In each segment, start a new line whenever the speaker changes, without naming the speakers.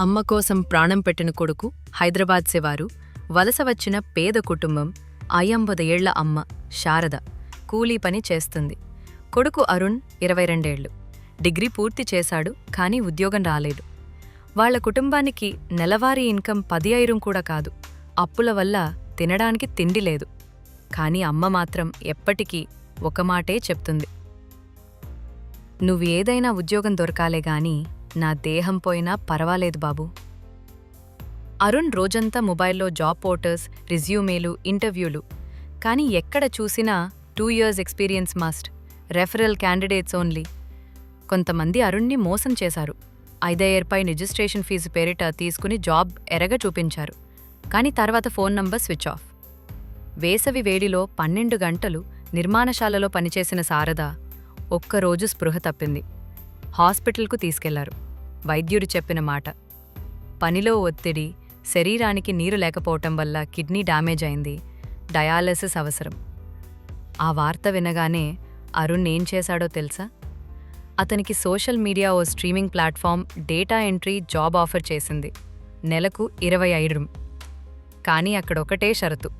అమ్మ కోసం ప్రాణం పెట్టిన కొడుకు హైదరాబాద్ శివారు వలస వచ్చిన పేద కుటుంబం అయ్యంబదేళ్ళ అమ్మ శారద కూలీ పని చేస్తుంది. కొడుకు అరుణ్ ఇరవై రెండేళ్ళు. డిగ్రీ పూర్తి చేశాడు కానీ ఉద్యోగం రాలేదు. వాళ్ళ కుటుంబానికి నెలవారీ ఇన్కం పది ఐరం కూడా కాదు. అప్పుల వల్ల తినడానికి తిండి లేదు. కానీ అమ్మ మాత్రం ఎప్పటికీ ఒక మాటే చెప్తుంది. నువ్వు ఏదైనా ఉద్యోగం దొరకాలే గాని నా దేహం పోయినా పర్వాలేదు బాబూ. అరుణ్ రోజంతా మొబైల్లో జాబ్ పోర్టర్స్ రిజ్యూమేలు ఇంటర్వ్యూలు. కానీ ఎక్కడ చూసినా two years experience must referral candidates only. కొంతమంది అరుణ్ని మోసం చేశారు. ఐదయ్యర్పై రిజిస్ట్రేషన్ ఫీజు పేరిట తీసుకుని జాబ్ ఎరగ చూపించారు. కానీ తర్వాత ఫోన్ నంబర్ స్విచ్ ఆఫ్. వేసవి వేడిలో పన్నెండు గంటలు నిర్మాణశాలలో పనిచేసిన శారద ఒక్కరోజు స్పృహ తప్పింది. హాస్పిటల్కు తీసుకెళ్ళారు. వైద్యుడు చెప్పిన మాట. పనిలో ఒత్తిడి శరీరానికి నీరు లేకపోవటం వల్ల కిడ్నీ డ్యామేజ్ అయింది. డయాలసిస్ అవసరం. ఆ వార్త వినగానే అరుణ్ ఏం చేశాడో తెలుసా? అతనికి సోషల్ మీడియా ఓ streaming platform data entry job offer చేసింది. నెలకు ఇరవై ఐదు కానీ అక్కడొకటే షరతు.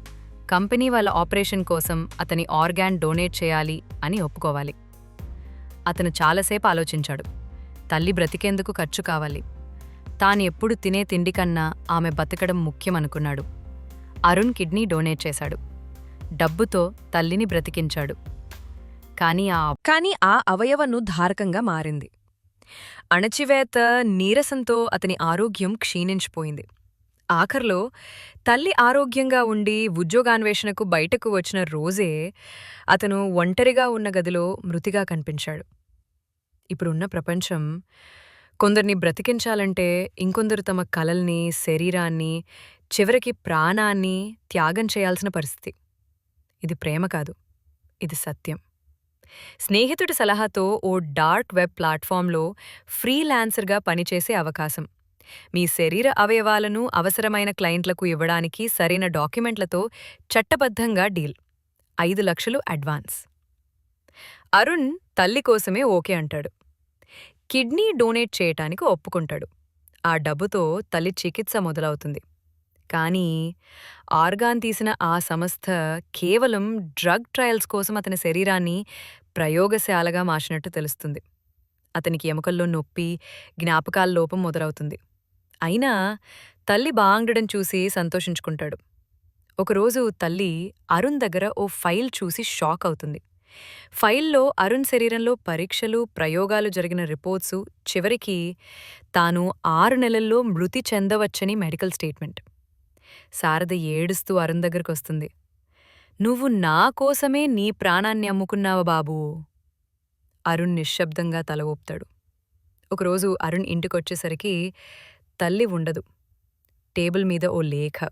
కంపెనీ వాళ్ళ ఆపరేషన్ కోసం అతని ఆర్గాన్ డొనేట్ చేయాలి అని ఒప్పుకోవాలి. అతను చాలాసేపు ఆలోచించాడు. తల్లి బ్రతికేందుకు ఖర్చు కావాలి. తాను ఎప్పుడు తినే తిండి కన్నా ఆమె బతకడం ముఖ్యమనుకున్నాడు. అరుణ్ కిడ్నీ డొనేట్ చేశాడు. డబ్బుతో తల్లిని బ్రతికించాడు. కానీ ఆ
కాని ఆ అవయవను ధారకంగా మారింది. అణచివేత నీరసంతో అతని ఆరోగ్యం క్షీణించిపోయింది. ఆఖర్లో తల్లి ఆరోగ్యంగా ఉండి ఉద్యోగాన్వేషణకు బయటకు వచ్చిన రోజే అతను ఒంటరిగా ఉన్న గదిలో మృతిగా కనిపించాడు. ఇప్పుడున్న ప్రపంచం. కొందరిని బ్రతికించాలంటే ఇంకొందరు తమ కలల్ని శరీరాన్ని చివరికి ప్రాణాన్ని త్యాగం చేయాల్సిన పరిస్థితి. ఇది ప్రేమ కాదు ఇది సత్యం. స్నేహితుడి సలహాతో ఓ డార్క్ వెబ్ ప్లాట్ఫామ్లో ఫ్రీలాన్సర్గా పనిచేసే అవకాశం. మీ శరీర అవయవాలను అవసరమైన క్లయింట్లకు ఇవ్వడానికి సరైన డాక్యుమెంట్లతో చట్టబద్ధంగా డీల్. ఐదు లక్షలు అడ్వాన్స్. అరుణ్ తల్లి కోసమే ఓకే అంటాడు. కిడ్నీ డొనేట్ చేయటానికి ఒప్పుకుంటాడు. ఆ డబ్బుతో తల్లి చికిత్స మొదలవుతుంది. కానీ ఆర్గాన్ తీసిన ఆ సంస్థ కేవలం డ్రగ్ ట్రయల్స్ కోసం అతని శరీరాన్ని ప్రయోగశాలగా మార్చినట్టు తెలుస్తుంది. అతనికి ఎముకల్లో నొప్పి జ్ఞాపకాల లోపం మొదలవుతుంది. అయినా తల్లి బాగుండడం చూసి సంతోషించుకుంటాడు. ఒకరోజు తల్లి అరుణ్ దగ్గర ఓ ఫైల్ చూసి షాక్ అవుతుంది. ఫైల్లో అరుణ్ శరీరంలో పరీక్షలు ప్రయోగాలు జరిగిన రిపోర్ట్సు చివరికి తాను ఆరు నెలల్లో మృతి చెందవచ్చని మెడికల్ స్టేట్మెంట్. శారద ఏడుస్తూ అరుణ్ దగ్గరకొస్తుంది నువ్వు నా కోసమే నీ ప్రాణాన్ని అమ్ముకున్నావా బాబూ. అరుణ్ నిశ్శబ్దంగా తల ఊపుతాడు. ఒకరోజు అరుణ్ ఇంటికొచ్చేసరికి తల్లి ఉండదు. టేబుల్ మీద ఓ లేఖ.